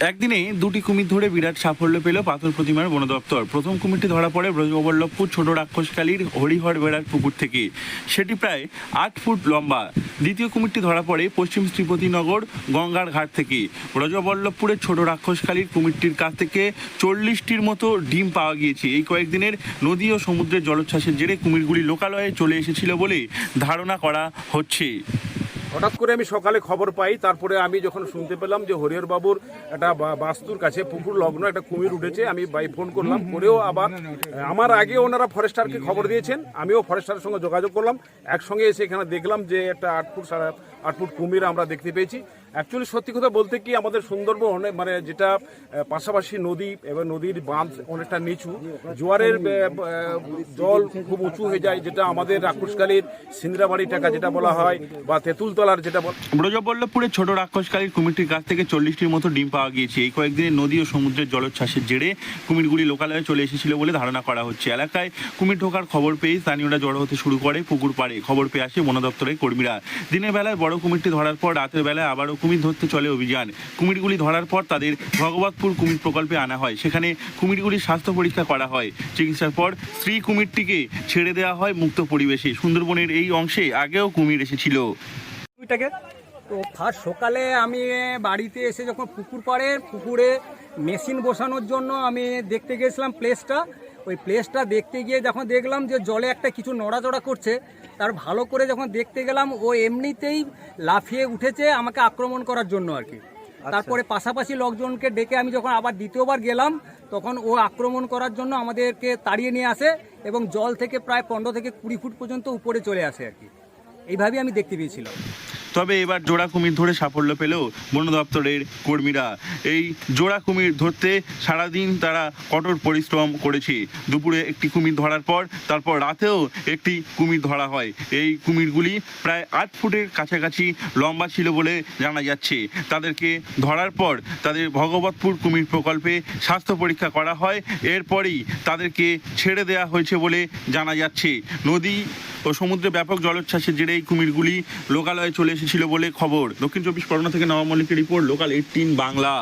একদিনে দুটি কুমির ধরে বিরাট সাফল্য পেল পাথর প্রতিমার বন দপ্তর। প্রথম কুমিরটি ধরা পড়ে ব্রজবল্লভপুর ছোট রাক্ষসকালীর হরিহর বেড়ার পুকুর থেকে। সেটি প্রায় আট ফুট লম্বা। দ্বিতীয় কুমিরটি ধরা পড়ে পশ্চিম শ্রীপতিনগর গঙ্গার ঘাট থেকে। ব্রজবল্লভপুরের ছোট রাক্ষসকালীর কুমিরটির কাছ থেকে চল্লিশটির মতো ডিম পাওয়া গিয়েছে। এই কয়েকদিনের নদী ও সমুদ্রের জলোচ্ছ্বাসের জেরে কুমিরগুলি লোকালয়ে চলে এসেছিল বলে ধারণা করা হচ্ছে। হঠাৎ করে আমি সকালে খবর পাই, তারপরে আমি যখন শুনতে পেলাম যে হরিহর বাবুর একটা বাস্তুর কাছে পুকুর লগ্ন, একটা কুমির উঠেছে, আমি বাই ফোন করলাম, করেও আবার, আমার আগে ওনারা ফরেস্টারকে খবর দিয়েছেন, আমিও ফরেস্টারের সঙ্গে যোগাযোগ করলাম, একসঙ্গে এসে এখানে দেখলাম যে একটা আট ফুট সাড়ে আট ফুট কুমির আমরা দেখতে পেয়েছি। অ্যাকচুয়ালি সত্যি কথা বলতে কি আমাদের সুন্দরবন মানে যেটা পাশাপাশি নদী এবং নদীর বাঁধ অনেকটা নিচু। জোয়ারের জল খুব উঁচু হয়ে যায়, যেটা আমাদের রাক্ষসকালীর সিন্দ্রাবাড়ি টাকা যেটা বলা হয়, বা তেঁতুলতলার যেটা বলা ব্রজবল্লভপুরের ছোট রাক্ষসকালীর কুমিরটির কাছ থেকে চল্লিশটির মতো ডিম পাওয়া গিয়েছে। এই কয়েকদিনে নদী ও সমুদ্রের জলোচ্ছ্বাসের জেরে কুমিরগুলি লোকালয়ে চলে এসেছিল বলে ধারণা করা হচ্ছে। এলাকায় কুমির ঢোকার খবর পেয়ে স্থানীয়রা জড়ো হতে শুরু করে পুকুর পাড়ে। খবর পেয়ে আসে বন দপ্তরের কর্মীরা। দিনের বেলায় বড় কুমিরটি ধরার পর রাতের বেলায় আবারও কুমির ধরতে চলে অভিযান। কুমিরগুলি ধরার পর তাদের ভগবতপুর কুমির প্রকল্পে আনা হয়। সেখানে কুমিরগুলির স্বাস্থ্য পরীক্ষা করা হয়। চিকিৎসার পর স্ত্রী কুমিরটিকে ছেড়ে দেওয়া হয় মুক্ত পরিবেশে। সুন্দরবনের এই অংশে আগেও কুমির এসেছিল। তো ফার্স্ট সকালে আমি বাড়িতে এসে যখন পুকুর পাড়ে, পুকুরে মেশিন বসানোর জন্য আমি দেখতে গেছিলাম প্লেসটা ওই প্লেসটা দেখতে গিয়ে যখন দেখলাম যে জলে একটা কিছু নড়াচড়া করছে তার ভালো করে যখন দেখতে গেলাম ও এমনিতেই লাফিয়ে উঠেছে আমাকে আক্রমণ করার জন্য আর কি। তারপরে পাশাপাশি লোকজনকে ডেকে আমি যখন আবার দ্বিতীয়বার গেলাম তখন ও আক্রমণ করার জন্য আমাদেরকে তাড়িয়ে নিয়ে আসে এবং জল থেকে প্রায় পনেরো থেকে কুড়ি ফুট পর্যন্ত উপরে চলে আসে আর কি। এইভাবেই আমি দেখতে পেয়েছিলাম। তবে এবার জোড়া কুমির ধরে সাফল্য পেল বন দপ্তরের কর্মীরা। এই জোড়া কুমির ধরতে সারাদিন তারা কঠোর পরিশ্রম করেছে। দুপুরে একটি কুমির ধরার পর, তারপর রাতেও একটি কুমির ধরা হয়। এই কুমিরগুলি প্রায় আট ফুটের কাছাকাছি লম্বা ছিল বলে জানা যাচ্ছে। তাদেরকে ধরার পর তাদের ভগবতপুর কুমির প্রকল্পে স্বাস্থ্য পরীক্ষা করা হয়। এরপরেই তাদেরকে ছেড়ে দেওয়া হয়েছে বলে জানা যাচ্ছে। নদী ও সমুদ্রে ব্যাপক জলোচ্ছ্বাসের জেরে এই কুমিরগুলি লোকালয়ে চলে এসেছিল বলে খবর। দক্ষিণ চব্বিশ পরগনা থেকে নবাব মল্লিকের রিপোর্ট লোকাল এইটিন বাংলা